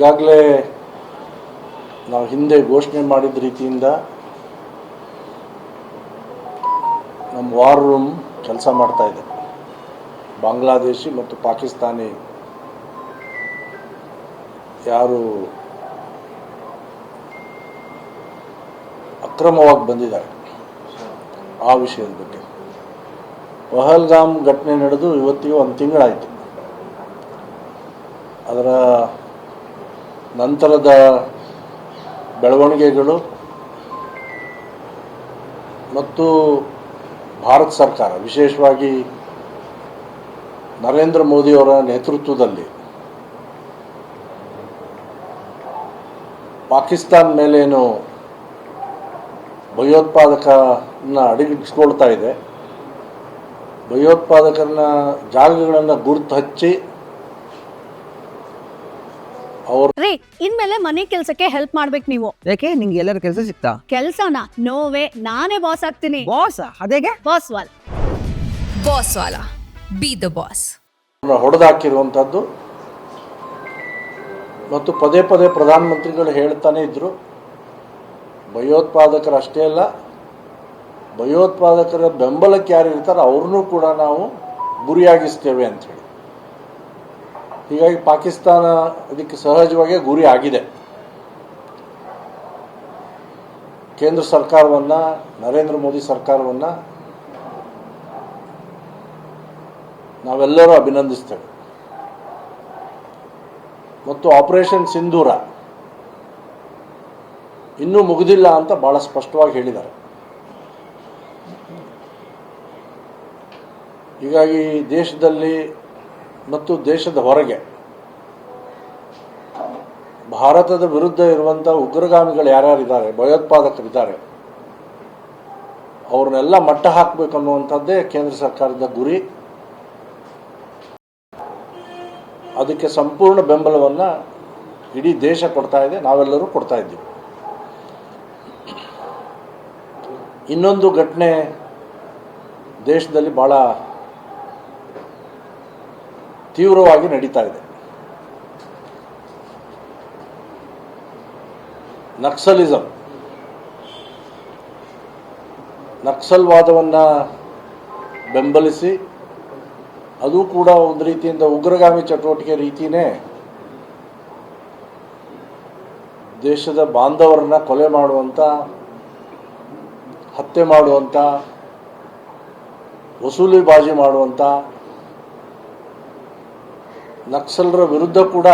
ಈಗಾಗಲೇ ನಾವು ಹಿಂದೆ ಘೋಷಣೆ ಮಾಡಿದ ರೀತಿಯಿಂದ ನಮ್ಮ ವಾರ್ ರೂಮ್ ಕೆಲಸ ಮಾಡ್ತಾ ಇದೆ. ಬಾಂಗ್ಲಾದೇಶಿ ಮತ್ತು ಪಾಕಿಸ್ತಾನಿ ಯಾರು ಅಕ್ರಮವಾಗಿ ಬಂದಿದ್ದಾರೆ ಆ ವಿಷಯದ ಬಗ್ಗೆ. ಪಹಲ್ಗಾಮ್ ಘಟನೆ ನಡೆದು ಇವತ್ತಿಗೂ ಒಂದು ತಿಂಗಳಾಯಿತು. ಅದರ ನಂತರದ ಬೆಳವಣಿಗೆಗಳು ಮತ್ತು ಭಾರತ ಸರ್ಕಾರ, ವಿಶೇಷವಾಗಿ ನರೇಂದ್ರ ಮೋದಿಯವರ ನೇತೃತ್ವದಲ್ಲಿ ಪಾಕಿಸ್ತಾನ ಮೇಲೇನು ಭಯೋತ್ಪಾದಕನ ಅಡಗಿಸ್ಕೊಳ್ತಾ ಇದೆ ಭಯೋತ್ಪಾದಕರನ್ನ ಜಾಗಗಳನ್ನು ಗುರುತು ಹಚ್ಚಿ ಇನ್ಮೇಲೆ ಮನೆ ಕೆಲ್ಸಕ್ಕೆ ಹೆಲ್ಪ್ ಮಾಡ್ಬೇಕು ನೀವು. ಯಾಕೆ? ನಿಂಗೆ ಎಲ್ಲರ ಕೆಲಸ ಸಿಕ್ತಾ? ಕೆಲ್ಸನ? ನೋವೇ ನಾನೇ ಬಾಸ್ ಆಗ್ತೀನಿ. ಬಾಸ್ ಅದೇಗೆ? Boss wall. ಬಾಸ್ ವಾಲ. ಬಿ ದ ಬಾಸ್ ಹೊಡೆದಾಕಿರುವಂಥದ್ದು ಮತ್ತು ಪದೇ ಪದೇ ಪ್ರಧಾನಮಂತ್ರಿಗಳು ಹೇಳ್ತಾನೆ ಇದ್ರು ಭಯೋತ್ಪಾದಕರು ಅಷ್ಟೇ ಅಲ್ಲ ಭಯೋತ್ಪಾದಕರ ಬೆಂಬಲಕ್ಕೆ ಯಾರು ಇರ್ತಾರೋ ಅವ್ರನ್ನೂ ಕೂಡ ನಾವು ಗುರಿಯಾಗಿಸ್ತೇವೆ ಅಂಥೇಳಿ ಹೀಗಾಗಿ ಪಾಕಿಸ್ತಾನ ಅದಕ್ಕೆ ಸಹಜವಾಗಿ ಗುರಿ ಆಗಿದೆ. ಕೇಂದ್ರ ಸರ್ಕಾರವನ್ನ, ನರೇಂದ್ರ ಮೋದಿ ಸರ್ಕಾರವನ್ನ ನಾವೆಲ್ಲರೂ ಅಭಿನಂದಿಸ್ತೇವೆ. ಮತ್ತು ಆಪರೇಷನ್ ಸಿಂಧೂರ ಇನ್ನೂ ಮುಗಿದಿಲ್ಲ ಅಂತ ಬಹಳ ಸ್ಪಷ್ಟವಾಗಿ ಹೇಳಿದ್ದಾರೆ. ಹೀಗಾಗಿ ದೇಶದಲ್ಲಿ ಮತ್ತು ದೇಶದ ಹೊರಗೆ. ಭಾರತದ ವಿರುದ್ಧ ಇರುವಂಥ ಉಗ್ರಗಾಮಿಗಳು ಯಾರ್ಯಾರಿದ್ದಾರೆ? ಭಯೋತ್ಪಾದಕರಿದ್ದಾರೆ. ಅವ್ರನ್ನೆಲ್ಲ ಮಟ್ಟ ಹಾಕಬೇಕು ಅನ್ನುವಂಥದ್ದೇ ಕೇಂದ್ರ ಸರ್ಕಾರದ ಗುರಿ. ಅದಕ್ಕೆ ಸಂಪೂರ್ಣ ಬೆಂಬಲವನ್ನು ಇಡೀ ದೇಶ ಕೊಡ್ತಾ ಇದೆ, ನಾವೆಲ್ಲರೂ ಕೊಡ್ತಾ ಇದ್ದೀವಿ. ಇನ್ನೊಂದು ಘಟನೆ ದೇಶದಲ್ಲಿ ಭಾಳ ತೀವ್ರವಾಗಿ ನಡೀತಾ ಇದೆ. ನಕ್ಸಲಿಸಂ. ನಕ್ಸಲ್ವಾದವನ್ನು ಬೆಂಬಲಿಸಿ, ಅದು ಕೂಡ ಒಂದು ರೀತಿಯಿಂದ ಉಗ್ರಗಾಮಿ ಚಟುವಟಿಕೆ ರೀತಿಯೇ ದೇಶದ ಬಾಂಧವರನ್ನ ಕೊಲೆ ಮಾಡುವಂಥ ಹತ್ಯೆ ಮಾಡುವಂಥ ವಸೂಲಿಬಾಜಿ ಮಾಡುವಂಥ ನಕ್ಸಲರ ವಿರುದ್ಧ ಕೂಡ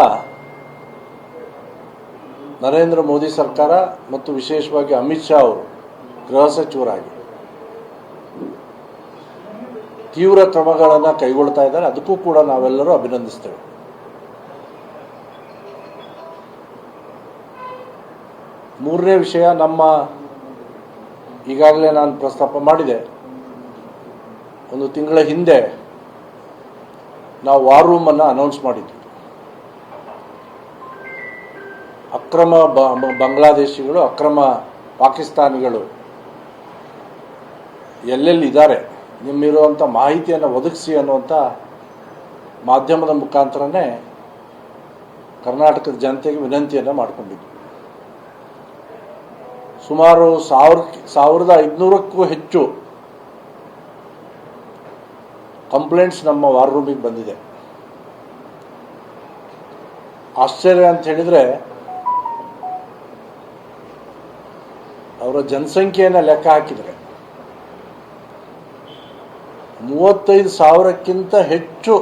ನರೇಂದ್ರ ಮೋದಿ ಸರ್ಕಾರ ಮತ್ತು ವಿಶೇಷವಾಗಿ ಅಮಿತ್ ಶಾ ಅವರು ಗೃಹ ಸಚಿವರಾಗಿ ತೀವ್ರ ಕ್ರಮಗಳನ್ನು ಕೈಗೊಳ್ತಾ ಇದ್ದಾರೆ. ಅದಕ್ಕೂ ಕೂಡ ನಾವೆಲ್ಲರೂ ಅಭಿನಂದಿಸ್ತೇವೆ. ಮೂರನೇ ವಿಷಯ, ನಮ್ಮ ಈಗಾಗಲೇ ನಾನು ಪ್ರಸ್ತಾಪ ಮಾಡಿದೆ. ಒಂದು ತಿಂಗಳ ಹಿಂದೆ ನಾವು ವಾರ್ ರೂಮನ್ನು ಅನೌನ್ಸ್ ಮಾಡಿದ್ವಿ ಅಕ್ರಮ ಬಾಂಗ್ಲಾದೇಶಿಗಳು, ಅಕ್ರಮ ಪಾಕಿಸ್ತಾನಿಗಳು ಎಲ್ಲೆಲ್ಲಿ ಇದ್ದಾರೆ ನಿಮ್ಮಿರುವಂಥ ಮಾಹಿತಿಯನ್ನು ಒದಗಿಸಿ ಅನ್ನುವಂಥ ಮಾಧ್ಯಮದ ಮುಖಾಂತರನೇ ಕರ್ನಾಟಕದ ಜನತೆಗೆ ವಿನಂತಿಯನ್ನು ಮಾಡಿಕೊಂಡಿದ್ವಿ ಸುಮಾರು ಸಾವಿರ ಸಾವಿರದ ಐದುನೂರಕ್ಕೂ ಹೆಚ್ಚು ಕಂಪ್ಲೇಂಟ್ಸ್ ನಮ್ಮ ವಾರ್ ರೂಮಿಗೆ ಬಂದಿದೆ. ಆಶ್ಚರ್ಯ ಅಂತ ಹೇಳಿದರೆ, ಅವರ ಜನಸಂಖ್ಯೆಯನ್ನು ಲೆಕ್ಕ ಹಾಕಿದರೆ ಮೂವತ್ತೈದು ಸಾವಿರಕ್ಕಿಂತ ಹೆಚ್ಚು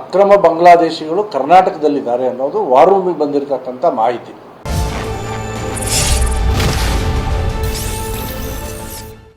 ಅಕ್ರಮ ಬಾಂಗ್ಲಾದೇಶಿಗಳು ಕರ್ನಾಟಕದಲ್ಲಿದ್ದಾರೆ ಅನ್ನೋದು ವಾರ್ ರೂಮಿಗೆ ಬಂದಿರತಕ್ಕಂಥ ಮಾಹಿತಿ.